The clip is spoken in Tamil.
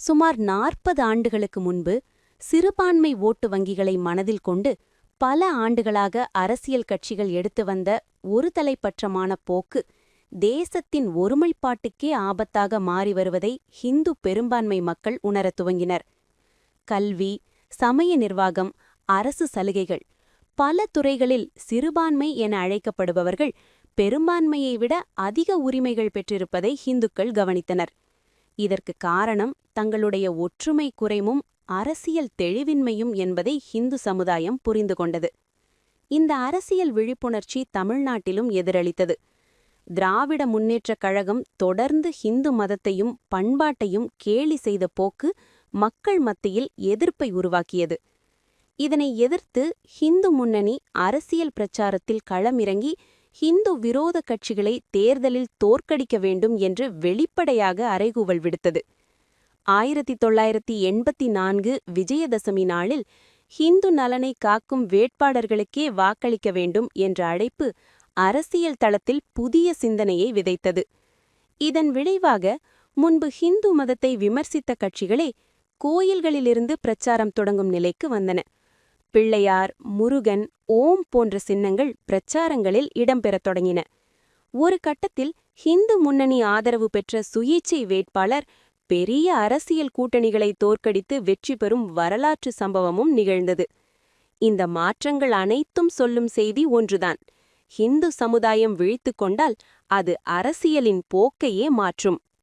சுமார் நாற்பது ஆண்டுகளுக்கு முன்பு சிறுபான்மை ஓட்டு வங்கிகளை மனதில் கொண்டு பல ஆண்டுகளாக அரசியல் கட்சிகள் எடுத்து வந்த ஒரு தலைப்பற்றமான போக்கு தேசத்தின் ஒருமைப்பாட்டுக்கே ஆபத்தாக மாறி வருவதை ஹிந்து பெரும்பான்மை மக்கள் உணரத் துவங்கினர். கல்வி சமய நிர்வாகம் அரசு சலுகைகள் பல துறைகளில் சிறுபான்மை என அழைக்கப்படுபவர்கள் பெரும்பான்மையை விட அதிக உரிமைகள் பெற்றிருப்பதை ஹிந்துக்கள் கவனித்தனர். இதற்கு காரணம் தங்களுடைய ஒற்றுமை குறைமும் அரசியல் தெளிவின்மையும் என்பதை ஹிந்து சமுதாயம் புரிந்து கொண்டது. இந்த அரசியல் விழிப்புணர்ச்சி தமிழ்நாட்டிலும் எதிரளித்தது. திராவிட முன்னேற்றக் கழகம் தொடர்ந்து ஹிந்து மதத்தையும் பண்பாட்டையும் கேலி செய்த போக்கு மக்கள் மத்தியில் எதிர்ப்பை உருவாக்கியது. இதனை எதிர்த்து ஹிந்து முன்னணி அரசியல் பிரச்சாரத்தில் களமிறங்கி ஹிந்து விரோத கட்சிகளை தேர்தலில் தோற்கடிக்க வேண்டும் என்று வெளிப்படையாக அறைகூவல் விடுத்தது. ஆயிரத்தி தொள்ளாயிரத்தி எண்பத்தி நான்கு விஜயதசமி நாளில் ஹிந்து நலனை காக்கும் வேட்பாளர்களுக்கே வாக்களிக்க வேண்டும் என்ற அழைப்பு அரசியல் தளத்தில் புதிய சிந்தனையை விதைத்தது. இதன் விளைவாக முன்பு ஹிந்து மதத்தை விமர்சித்த கட்சிகளே கோயில்களிலிருந்து பிரச்சாரம் தொடங்கும் நிலைக்கு வந்தன. பிள்ளையார் முருகன் ஓம் போன்ற சின்னங்கள் பிரச்சாரங்களில் இடம்பெறத் தொடங்கின. ஒரு கட்டத்தில் ஹிந்து முன்னணி ஆதரவு பெற்ற சுயேச்சை வேட்பாளர் பெரிய அரசியல் கூட்டணிகளை தோற்கடித்து வெற்றி பெறும் வரலாற்று சம்பவமும் நிகழ்ந்தது. இந்த மாற்றங்கள் அனைத்தும் சொல்லும் செய்தி ஒன்றுதான். ஹிந்து சமுதாயம் விழித்துக் கொண்டால் அது அரசியலின் போக்கையே மாற்றும்.